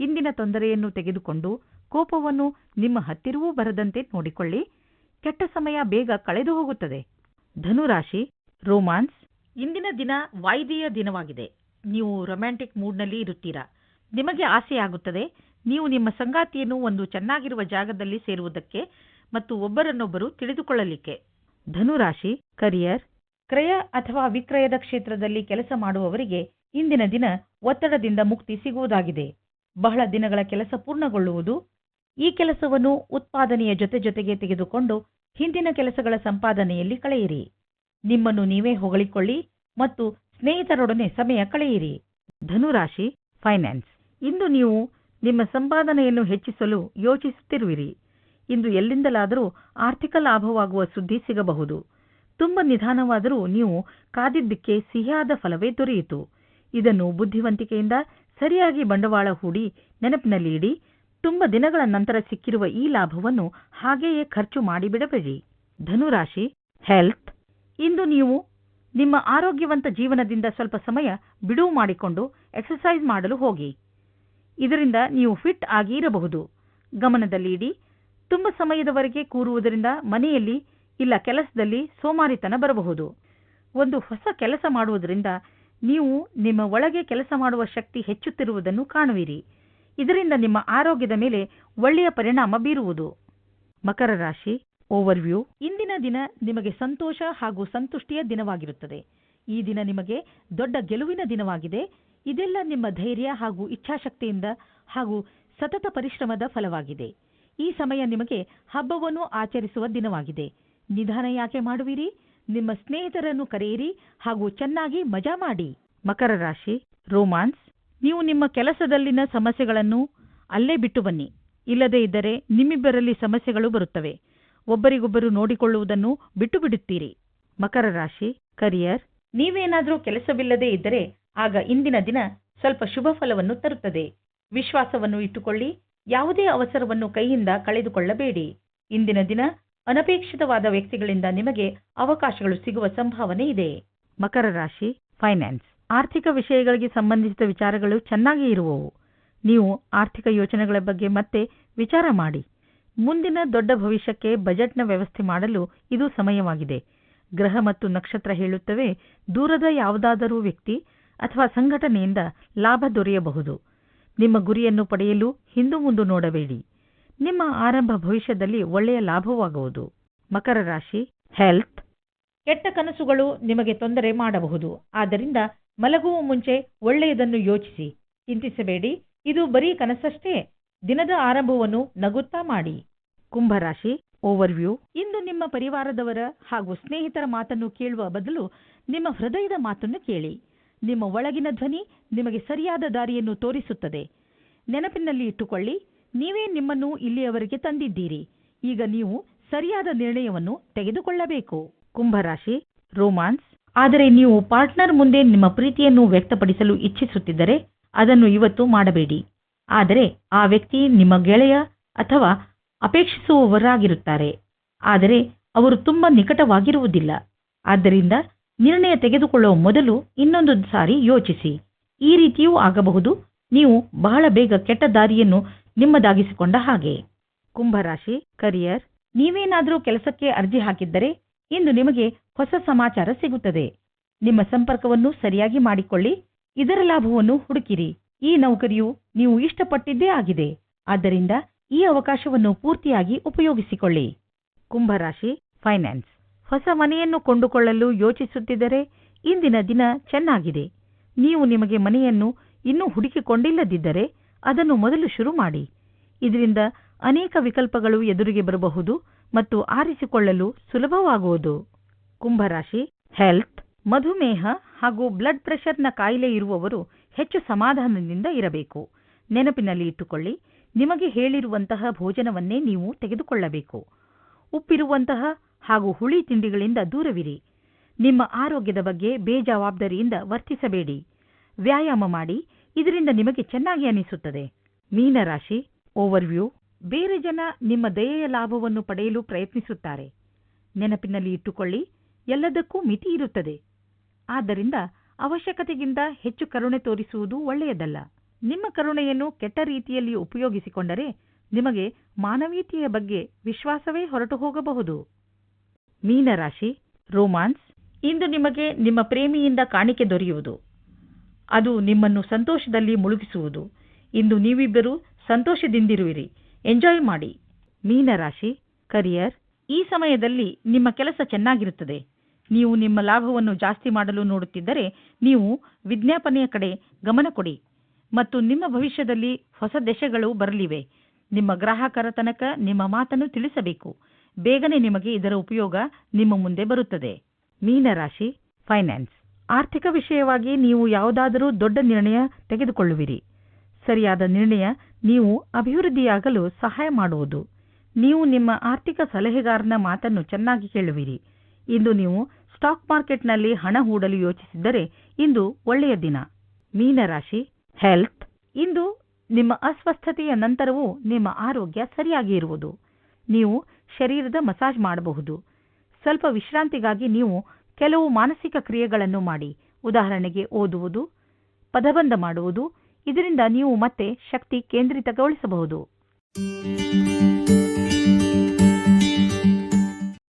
ಇಂದಿನ ತೊಂದರೆಯನ್ನು ತೆಗೆದುಕೊಂಡು ಕೋಪವನ್ನು ನಿಮ್ಮ ಹತ್ತಿರವೂ ಬರದಂತೆ ನೋಡಿಕೊಳ್ಳಿ. ಕೆಟ್ಟ ಸಮಯ ಬೇಗ ಕಳೆದು ಹೋಗುತ್ತದೆ. ಧನುರಾಶಿ ರೋಮಾನ್ಸ್ ಇಂದಿನ ದಿನ ವಾಯ್ದೆಯ ದಿನವಾಗಿದೆ. ನೀವು ರೊಮ್ಯಾಂಟಿಕ್ ಮೂಡ್ನಲ್ಲಿ ಇರುತ್ತೀರಾ? ನಿಮಗೆ ಆಸೆಯಾಗುತ್ತದೆ, ನೀವು ನಿಮ್ಮ ಸಂಗಾತಿಯನ್ನು ಒಂದು ಚೆನ್ನಾಗಿರುವ ಜಾಗದಲ್ಲಿ ಸೇರುವುದಕ್ಕೆ ಮತ್ತು ಒಬ್ಬರನ್ನೊಬ್ಬರು ತಿಳಿದುಕೊಳ್ಳಲಿಕ್ಕೆ. ಧನುರಾಶಿ ಕರಿಯರ್ ಕ್ರಯ ಅಥವಾ ವಿಕ್ರಯದ ಕ್ಷೇತ್ರದಲ್ಲಿ ಕೆಲಸ ಮಾಡುವವರಿಗೆ ಇಂದಿನ ದಿನ ಒತ್ತಡದಿಂದ ಮುಕ್ತಿ ಸಿಗುವುದಾಗಿದೆ. ಬಹಳ ದಿನಗಳ ಕೆಲಸ ಪೂರ್ಣಗೊಳ್ಳುವುದು, ಈ ಕೆಲಸವನ್ನು ಉತ್ಪಾದನೆಯ ಜೊತೆ ಜೊತೆಗೆ ತೆಗೆದುಕೊಂಡು ಹಿಂದಿನ ಕೆಲಸಗಳ ಸಂಪಾದನೆಯಲ್ಲಿ ಕಳೆಯಿರಿ. ನಿಮ್ಮನ್ನು ನೀವೇ ಹೊಗಳಿಕೊಳ್ಳಿ ಮತ್ತು ಸ್ನೇಹಿತರೊಡನೆ ಸಮಯ ಕಳೆಯಿರಿ. ಧನುರಾಶಿ ಫೈನಾನ್ಸ್ ಇಂದು ನೀವು ನಿಮ್ಮ ಸಂಪಾದನೆಯನ್ನು ಹೆಚ್ಚಿಸಲು ಯೋಚಿಸುತ್ತಿರುವಿರಿ. ಇಂದು ಎಲ್ಲಿಂದಲಾದರೂ ಆರ್ಥಿಕ ಲಾಭವಾಗುವ ಸುದ್ದಿ ಸಿಗಬಹುದು. ತುಂಬ ನಿಧಾನವಾದರೂ ನೀವು ಕಾದಿದ್ದಕ್ಕೆ ಸಿಹಿಯಾದ ಫಲವೇ ದೊರೆಯಿತು. ಇದನ್ನು ಬುದ್ಧಿವಂತಿಕೆಯಿಂದ ಸರಿಯಾಗಿ ಬಂಡವಾಳ ಹೂಡಿ ನೆನಪಿನಲ್ಲಿ ಇಡಿ. ತುಂಬ ದಿನಗಳ ನಂತರ ಸಿಕ್ಕಿರುವ ಈ ಲಾಭವನ್ನು ಹಾಗೆಯೇ ಖರ್ಚು ಮಾಡಿಬಿಡಬೇಡಿ. ಧನುರಾಶಿ ಹೆಲ್ತ್ ಇಂದು ನೀವು ನಿಮ್ಮ ಆರೋಗ್ಯವಂತ ಜೀವನದಿಂದ ಸ್ವಲ್ಪ ಸಮಯ ಬಿಡುವು ಮಾಡಿಕೊಂಡು ಎಕ್ಸರ್ಸೈಸ್ ಮಾಡಲು ಹೋಗಿ. ಇದರಿಂದ ನೀವು ಫಿಟ್ ಆಗಿ ಇರಬಹುದು. ಗಮನದಲ್ಲಿ ಇಡಿ. ತುಂಬ ಸಮಯದವರೆಗೆ ಕೂರುವುದರಿಂದ ಮನೆಯಲ್ಲಿ ಇಲ್ಲ ಕೆಲಸದಲ್ಲಿ ಸೋಮಾರಿತನ ಬರಬಹುದು. ಒಂದು ಹೊಸ ಕೆಲಸ ಮಾಡುವುದರಿಂದ ನೀವು ನಿಮ್ಮ ಒಳಗೆ ಕೆಲಸ ಮಾಡುವ ಶಕ್ತಿ ಹೆಚ್ಚುತ್ತಿರುವುದನ್ನು ಕಾಣುವಿರಿ. ಇದರಿಂದ ನಿಮ್ಮ ಆರೋಗ್ಯದ ಮೇಲೆ ಒಳ್ಳೆಯ ಪರಿಣಾಮ ಬೀರುವುದು. ಮಕರ ರಾಶಿ. ಓವರ್ವ್ಯೂ ಇಂದಿನ ದಿನ ನಿಮಗೆ ಸಂತೋಷ ಹಾಗೂ ಸಂತುಷ್ಟಿಯ ದಿನವಾಗಿರುತ್ತದೆ. ಈ ದಿನ ನಿಮಗೆ ದೊಡ್ಡ ಗೆಲುವಿನ ದಿನವಾಗಿದೆ. ಇದೆಲ್ಲ ನಿಮ್ಮ ಧೈರ್ಯ ಹಾಗೂ ಇಚ್ಛಾಶಕ್ತಿಯಿಂದ ಹಾಗೂ ಸತತ ಪರಿಶ್ರಮದ ಫಲವಾಗಿದೆ. ಈ ಸಮಯ ನಿಮಗೆ ಹಬ್ಬವನ್ನು ಆಚರಿಸುವ ದಿನವಾಗಿದೆ. ನಿಧಾನ ಯಾಕೆ ಮಾಡುವಿರಿ? ನಿಮ್ಮ ಸ್ನೇಹಿತರನ್ನು ಕರೆಯಿರಿ ಹಾಗೂ ಚೆನ್ನಾಗಿ ಮಜಾ ಮಾಡಿ. ಮಕರ ರಾಶಿ, ರೋಮಾನ್ಸ್, ನೀವು ನಿಮ್ಮ ಕೆಲಸದಲ್ಲಿನ ಸಮಸ್ಯೆಗಳನ್ನು ಅಲ್ಲೇ ಬಿಟ್ಟು ಬನ್ನಿ. ಇಲ್ಲದೇ ಇದ್ದರೆ ನಿಮ್ಮಿಬ್ಬರಲ್ಲಿ ಸಮಸ್ಯೆಗಳು ಬರುತ್ತವೆ. ಒಬ್ಬರಿಗೊಬ್ಬರು ನೋಡಿಕೊಳ್ಳುವುದನ್ನು ಬಿಟ್ಟು ಬಿಡುತ್ತೀರಿ ಮಕರ ರಾಶಿ, ಕರಿಯರ್, ನೀವೇನಾದರೂ ಕೆಲಸವಿಲ್ಲದೆ ಇದ್ದರೆ ಆಗ ಇಂದಿನ ದಿನ ಸ್ವಲ್ಪ ಶುಭ ಫಲವನ್ನು ತರುತ್ತದೆ. ವಿಶ್ವಾಸವನ್ನು ಇಟ್ಟುಕೊಳ್ಳಿ, ಯಾವುದೇ ಅವಸರವನ್ನು ಕೈಯಿಂದ ಕಳೆದುಕೊಳ್ಳಬೇಡಿ. ಇಂದಿನ ದಿನ ಅನಪೇಕ್ಷಿತವಾದ ವ್ಯಕ್ತಿಗಳಿಂದ ನಿಮಗೆ ಅವಕಾಶಗಳು ಸಿಗುವ ಸಂಭಾವನೆ ಇದೆ. ಮಕರ ರಾಶಿ, ಫೈನಾನ್ಸ್, ಆರ್ಥಿಕ ವಿಷಯಗಳಿಗೆ ಸಂಬಂಧಿಸಿದ ವಿಚಾರಗಳು ಚೆನ್ನಾಗಿ ಇರುವವು. ನೀವು ಆರ್ಥಿಕ ಯೋಚನೆಗಳ ಬಗ್ಗೆ ಮತ್ತೆ ವಿಚಾರ ಮಾಡಿ. ಮುಂದಿನ ದೊಡ್ಡ ಭವಿಷ್ಯಕ್ಕೆ ಬಜೆಟ್ನ ವ್ಯವಸ್ಥೆ ಮಾಡಲು ಇದು ಸಮಯವಾಗಿದೆ. ಗ್ರಹ ಮತ್ತು ನಕ್ಷತ್ರ ಹೇಳುತ್ತವೆ, ದೂರದ ಯಾವುದಾದರೂ ವ್ಯಕ್ತಿ ಅಥವಾ ಸಂಘಟನೆಯಿಂದ ಲಾಭ ದೊರೆಯಬಹುದು. ನಿಮ್ಮ ಗುರಿಯನ್ನು ಪಡೆಯಲು ಹಿಂದು ಮುಂದು ನೋಡಬೇಡಿ. ನಿಮ್ಮ ಆರಂಭ ಭವಿಷ್ಯದಲ್ಲಿ ಒಳ್ಳೆಯ ಲಾಭವಾಗುವುದು. ಮಕರ ರಾಶಿ ಹೆಲ್ತ್ ಕೆಟ್ಟ ಕನಸುಗಳು ನಿಮಗೆ ತೊಂದರೆ ಮಾಡಬಹುದು. ಆದ್ದರಿಂದ ಮಲಗುವ ಮುಂಚೆ ಒಳ್ಳೆಯದನ್ನು ಯೋಚಿಸಿ. ಚಿಂತಿಸಬೇಡಿ. ಇದು ಬರೀ ಕನಸಷ್ಟೇ. ದಿನದ ಆರಂಭವನ್ನು ನಗುತ್ತಾ ಮಾಡಿ. ಕುಂಭರಾಶಿ ಓವರ್ವ್ಯೂ ಇಂದು ನಿಮ್ಮ ಪರಿವಾರದವರ ಹಾಗೂ ಸ್ನೇಹಿತರ ಮಾತನ್ನು ಕೇಳುವ ಬದಲು ನಿಮ್ಮ ಹೃದಯದ ಮಾತನ್ನು ಕೇಳಿ. ನಿಮ್ಮ ಒಳಗಿನ ಧ್ವನಿ ನಿಮಗೆ ಸರಿಯಾದ ದಾರಿಯನ್ನು ತೋರಿಸುತ್ತದೆ. ನೆನಪಿನಲ್ಲಿ ಇಟ್ಟುಕೊಳ್ಳಿ, ನೀವೇ ನಿಮ್ಮನ್ನು ಇಲ್ಲಿಯವರೆಗೆ ತಂದಿದ್ದೀರಿ. ಈಗ ನೀವು ಸರಿಯಾದ ನಿರ್ಣಯವನ್ನು ತೆಗೆದುಕೊಳ್ಳಬೇಕು. ಕುಂಭರಾಶಿ ರೋಮಾನ್ಸ್ ಆದರೆ ನೀವು ಪಾರ್ಟ್ನರ್ ಮುಂದೆ ನಿಮ್ಮ ಪ್ರೀತಿಯನ್ನು ವ್ಯಕ್ತಪಡಿಸಲು ಇಚ್ಛಿಸುತ್ತಿದ್ದರೆ ಅದನ್ನು ಇವತ್ತು ಮಾಡಬೇಡಿ. ಆದರೆ ಆ ವ್ಯಕ್ತಿ ನಿಮ್ಮ ಗೆಳೆಯ ಅಥವಾ ಅಪೇಕ್ಷಿಸುವವರಾಗಿರುತ್ತಾರೆ. ಆದರೆ ಅವರು ತುಂಬಾ ನಿಕಟವಾಗಿರುವುದಿಲ್ಲ. ಆದ್ದರಿಂದ ನಿರ್ಣಯ ತೆಗೆದುಕೊಳ್ಳುವ ಮೊದಲು ಇನ್ನೊಂದು ಸಾರಿ ಯೋಚಿಸಿ. ಈ ರೀತಿಯೂ ಆಗಬಹುದು. ನೀವು ಬಹಳ ಬೇಗ ಕೆಟ್ಟ ದಾರಿಯನ್ನು ನಿಮ್ಮದಾಗಿಸಿಕೊಂಡ ಹಾಗೆ. ಕುಂಭರಾಶಿ ಕರಿಯರ್ ನೀವೇನಾದರೂ ಕೆಲಸಕ್ಕೆ ಅರ್ಜಿ ಹಾಕಿದ್ದರೆ ಇಂದು ನಿಮಗೆ ಹೊಸ ಸಮಾಚಾರ ಸಿಗುತ್ತದೆ. ನಿಮ್ಮ ಸಂಪರ್ಕವನ್ನು ಸರಿಯಾಗಿ ಮಾಡಿಕೊಳ್ಳಿ. ಇದರ ಲಾಭವನ್ನು ಹುಡುಕಿರಿ. ಈ ನೌಕರಿಯು ನೀವು ಇಷ್ಟಪಟ್ಟಿದ್ದೇ ಆಗಿದೆ. ಆದ್ದರಿಂದ ಈ ಅವಕಾಶವನ್ನು ಪೂರ್ತಿಯಾಗಿ ಉಪಯೋಗಿಸಿಕೊಳ್ಳಿ. ಕುಂಭರಾಶಿ, ಫೈನಾನ್ಸ್. ಹೊಸ ಮನೆಯನ್ನು ಕೊಂಡುಕೊಳ್ಳಲು ಯೋಚಿಸುತ್ತಿದ್ದರೆ ಇಂದಿನ ದಿನ ಚೆನ್ನಾಗಿದೆ. ನೀವು ನಿಮಗೆ ಮನೆಯನ್ನು ಇನ್ನೂ ಹುಡುಕಿಕೊಂಡಿಲ್ಲದಿದ್ದರೆ ಅದನ್ನು ಮೊದಲು ಶುರು ಮಾಡಿ. ಇದರಿಂದ ಅನೇಕ ವಿಕಲ್ಪಗಳು ಎದುರಿಗೆ ಬರಬಹುದು ಮತ್ತು ಆರಿಸಿಕೊಳ್ಳಲು ಸುಲಭವಾಗುವುದು. ಕುಂಭರಾಶಿ, ಹೆಲ್ತ್, ಮಧುಮೇಹ ಹಾಗೂ ಬ್ಲಡ್ ಪ್ರೆಷರ್ನ ಕಾಯಿಲೆ ಇರುವವರು ಹೆಚ್ಚು ಸಮಾಧಾನದಿಂದ ಇರಬೇಕು. ನೆನಪಿನಲ್ಲಿ ಇಟ್ಟುಕೊಳ್ಳಿ. ನಿಮಗೆ ಹೇಳಿರುವಂತಹ ಭೋಜನವನ್ನೇ ನೀವು ತೆಗೆದುಕೊಳ್ಳಬೇಕು. ಉಪ್ಪಿರುವಂತಹ ಹಾಗೂ ಹುಳಿ ತಿಂಡಿಗಳಿಂದ ದೂರವಿರಿ. ನಿಮ್ಮ ಆರೋಗ್ಯದ ಬಗ್ಗೆ ಬೇಜವಾಬ್ದಾರಿಯಿಂದ ವರ್ತಿಸಬೇಡಿ. ವ್ಯಾಯಾಮ ಮಾಡಿ. ಇದರಿಂದ ನಿಮಗೆ ಚೆನ್ನಾಗಿ ಅನಿಸುತ್ತದೆ. ಮೀನರಾಶಿ ಓವರ್ವ್ಯೂ ಬೇರೆ ಜನ ನಿಮ್ಮ ದಯೆಯ ಲಾಭವನ್ನು ಪಡೆಯಲು ಪ್ರಯತ್ನಿಸುತ್ತಾರೆ. ನೆನಪಿನಲ್ಲಿ ಇಟ್ಟುಕೊಳ್ಳಿ. ಎಲ್ಲದಕ್ಕೂ ಮಿತಿ ಇರುತ್ತದೆ. ಆದ್ದರಿಂದ ಅವಶ್ಯಕತೆಗಿಂತ ಹೆಚ್ಚು ಕರುಣೆ ತೋರಿಸುವುದು ಒಳ್ಳೆಯದಲ್ಲ. ನಿಮ್ಮ ಕರುಣೆಯನ್ನು ಕೆಟ್ಟ ರೀತಿಯಲ್ಲಿ ಉಪಯೋಗಿಸಿಕೊಂಡರೆ ನಿಮಗೆ ಮಾನವೀಯತೆಯ ಬಗ್ಗೆ ವಿಶ್ವಾಸವೇ ಹೊರಟು ಹೋಗಬಹುದು. ಮೀನರಾಶಿ, ರೋಮಾನ್ಸ್, ಇಂದು ನಿಮಗೆ ನಿಮ್ಮ ಪ್ರೇಮಿಯಿಂದ ಕಾಣಿಕೆ ದೊರೆಯುವುದು. ಅದು ನಿಮ್ಮನ್ನು ಸಂತೋಷದಲ್ಲಿ ಮುಳುಗಿಸುವುದು. ಇಂದು ನೀವಿಬ್ಬರು ಸಂತೋಷದಿಂದಿರುವಿರಿ. ಎಂಜಾಯ್ ಮಾಡಿ. ಮೀನರಾಶಿ, ಕರಿಯರ್, ಈ ಸಮಯದಲ್ಲಿ ನಿಮ್ಮ ಕೆಲಸ ಚೆನ್ನಾಗಿರುತ್ತದೆ. ನೀವು ನಿಮ್ಮ ಲಾಭವನ್ನು ಜಾಸ್ತಿ ಮಾಡಲು ನೋಡುತ್ತಿದ್ದರೆ ನೀವು ವಿಜ್ಞಾಪನೆಯ ಕಡೆ ಗಮನ ಕೊಡಿ ಮತ್ತು ನಿಮ್ಮ ಭವಿಷ್ಯದಲ್ಲಿ ಹೊಸ ದಶೆಗಳು ಬರಲಿವೆ. ನಿಮ್ಮ ಗ್ರಾಹಕರ ತನಕ ನಿಮ್ಮ ಮಾತನ್ನು ತಿಳಿಸಬೇಕು. ಬೇಗನೆ ನಿಮಗೆ ಇದರ ಉಪಯೋಗ ನಿಮ್ಮ ಮುಂದೆ ಬರುತ್ತದೆ. ಮೀನರಾಶಿ ಫೈನಾನ್ಸ್ ಆರ್ಥಿಕ ವಿಷಯವಾಗಿ ನೀವು ಯಾವುದಾದರೂ ದೊಡ್ಡ ನಿರ್ಣಯ ತೆಗೆದುಕೊಳ್ಳುವಿರಿ. ಸರಿಯಾದ ನಿರ್ಣಯ ನೀವು ಅಭಿವೃದ್ಧಿಯಾಗಲು ಸಹಾಯ ಮಾಡುವುದು. ನೀವು ನಿಮ್ಮ ಆರ್ಥಿಕ ಸಲಹೆಗಾರನ ಮಾತನ್ನು ಚೆನ್ನಾಗಿ ಕೇಳುವಿರಿ. ಇಂದು ನೀವು ಸ್ಟಾಕ್ ಮಾರ್ಕೆಟ್ನಲ್ಲಿ ಹಣ ಹೂಡಲು ಯೋಚಿಸಿದ್ದರೆ ಇಂದು ಒಳ್ಳೆಯ ದಿನ. ಮೀನರಾಶಿ ಹೆಲ್ತ್ ಇಂದು ನಿಮ್ಮ ಅಸ್ವಸ್ಥತೆಯ ನಂತರವೂ ನಿಮ್ಮ ಆರೋಗ್ಯ ಸರಿಯಾಗಿ ಇರುವುದು. ನೀವು ಶರೀರದ ಮಸಾಜ್ ಮಾಡಬಹುದು. ಸ್ವಲ್ಪ ವಿಶ್ರಾಂತಿಗಾಗಿ ನೀವು ಕೆಲವು ಮಾನಸಿಕ ಕ್ರಿಯೆಗಳನ್ನು ಮಾಡಿ. ಉದಾಹರಣೆಗೆ ಓದುವುದು, ಪದಬಂಧ ಮಾಡುವುದು. ಇದರಿಂದ ನೀವು ಮತ್ತೆ ಶಕ್ತಿ ಕೇಂದ್ರಿತಗೊಳಿಸಬಹುದು.